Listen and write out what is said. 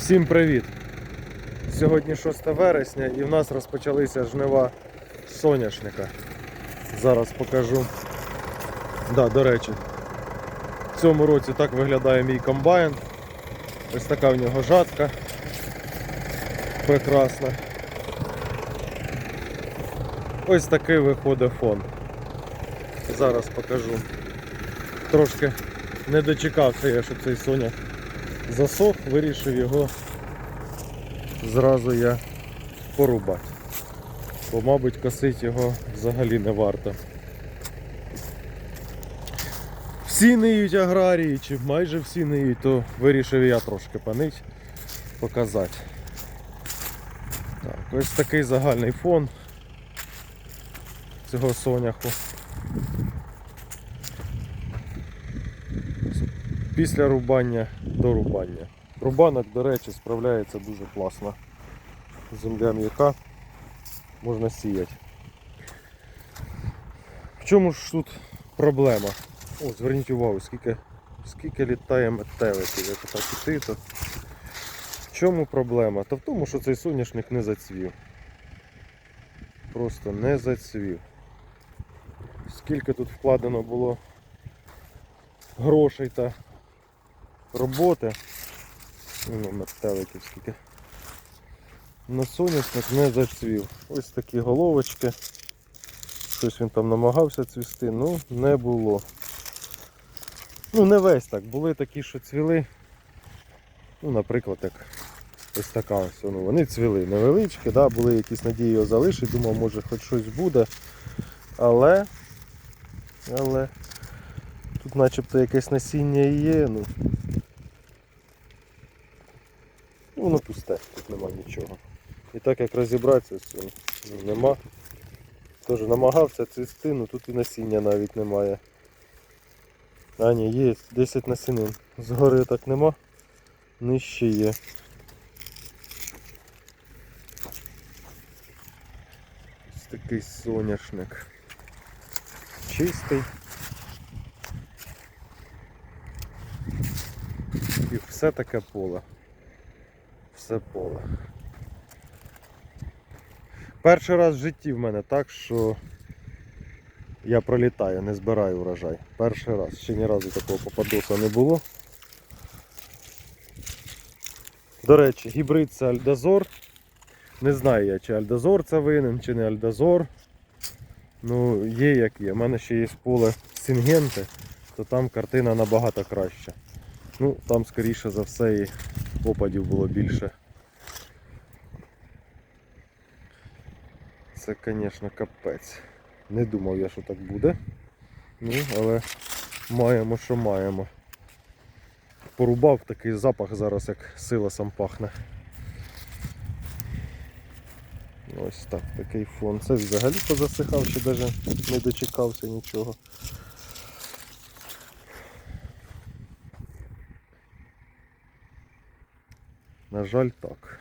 Всім привіт! Сьогодні 6 вересня і в нас розпочалися жнива соняшника. Зараз покажу. Да, до речі, в цьому році так виглядає мій комбайн. Ось така в нього жатка. Прекрасна. Ось такий виходить фон. Зараз покажу. Трошки не дочекався я, щоб цей соняк засох, вирішив його зразу я порубати. Бо, мабуть, косити його взагалі не варто. Всі ниють аграрії, чи майже всі ниють, то вирішив я трошки панить, показати. Так, ось такий загальний фон цього соняху. Після рубання до рубання. Рубанок, до речі, справляється дуже класно. Земля м'яка, можна сіяти. В чому ж тут проблема? О, зверніть увагу, скільки, скільки літає метеликів, як так іти, то в чому проблема? Та в тому, що цей соняшник не зацвів. Просто не зацвів. Скільки тут вкладено було грошей та роботи. Ну, метеликів скільки. На соняшник не зацвів. Ось такі головочки. Щось він там намагався цвісти, ну не було. Ну не весь так, були такі, що цвіли. Ну, наприклад, як ось така ось. Ну, вони цвіли невеличкі, да, були якісь надії його залишити, думав, може хоч щось буде. Але, але тут начебто якесь насіння є, ну. Ну, воно пусте, тут нема нічого. І так як розібратися з цим нема. Тож намагався цвісти, ну тут і насіння навіть немає. А ні, є 10 насінин. Згори так нема, нижче є. Ось такий соняшник. Чистий. І все таке поле. Все поле. Перший раз в житті в мене так, що я пролітаю, не збираю урожай. Перший раз. Ще ні разу такого попадоса не було. До речі, гібрид це Альдазор. Не знаю я, чи Альдазор це винен, чи не Альдазор. Ну, є як є. У мене ще є поле Сінгенти, то там картина набагато краща. Ну, там скоріше за все і опадів було більше. Це, звісно, капець. Не думав я, що так буде. Ну, але маємо, що маємо. Порубав такий запах зараз, як силосом пахне. Ось так, такий фон. Це взагалі позасихав, ще навіть не дочекався нічого. На жаль, так.